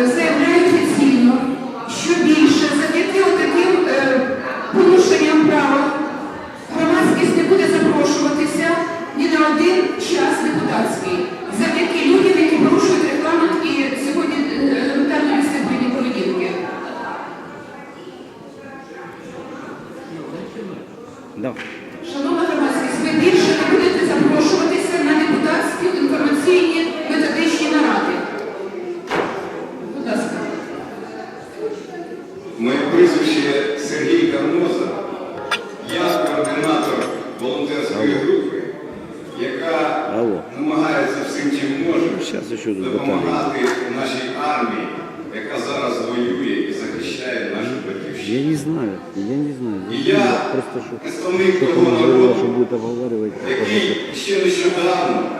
е, заявляю офіційно, що більше завдяки отаким е, порушенням права громадськість не буде запрошуватися ні на один час депутатський. Завдяки людям, які порушують регламент і сьогодні е, елементарно дисципліні поведінки. Да. Прізвище Сергій Карноза. Я координатор волонтерської групи, яка намагається всім чим може я допомагати нашій армії, яка зараз воює і захищає нашу Я батьківщину. не знаю, я не знаю. І я представник того народу, який ще нещодавно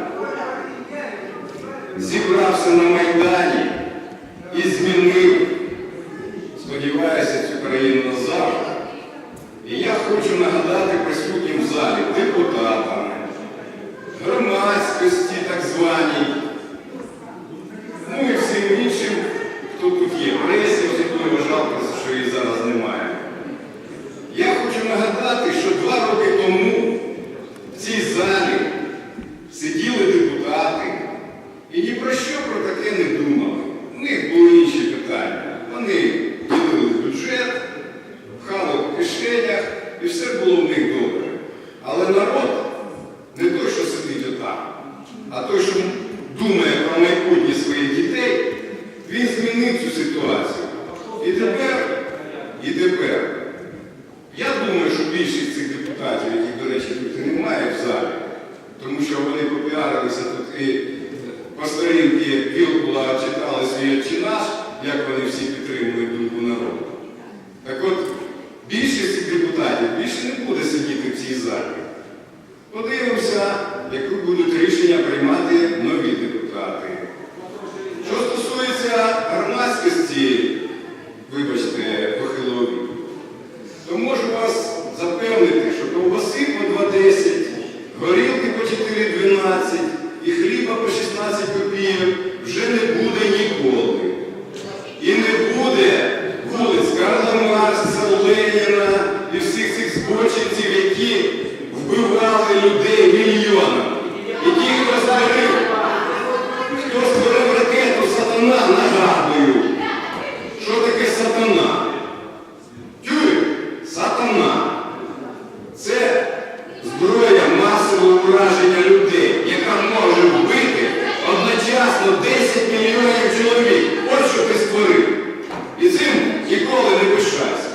зібрався на Майдані і змінив, сподіваюся, цю країну назавжди. І я хочу нагадати присутнім в залі депутатам, громадськості так званій, ну і всім іншим, хто тут є, пресі, особливо жалко, що її зараз немає. Я хочу нагадати, що два роки тому в цій залі сиділи депутати і ні про що про таке не думали. У них були інші питання. Вони ділили бюджет, пхали по кишенях, і все було в них добре. Але народ не той, що сидить отак, а той, що думає про майбутнє своїх дітей, він змінив цю ситуацію. І тепер, і тепер. Я думаю, що більшість цих депутатів, яких, до речі, тут немає в залі, тому що вони попіарилися тут і по сторінки Вілкула читали свій «Отче наш, як вони всі підтримують думку народу. Так от, більшість цих депутатів більше не буде сидіти в цій залі. Подивимося, які будуть рішення приймати нові депутати. Що стосується громадськості, вибачте, похилові, то можу вас запевнити, що ковбаси по 2,10, горілки по 4,12 і хліба по 16 копійок сатана, нагадую. Що таке сатана? Тюй, сатана. Це зброя масового ураження людей, яка може вбити одночасно 10 мільйонів чоловік. Ось що ти створив. І цим ніколи не пишайся.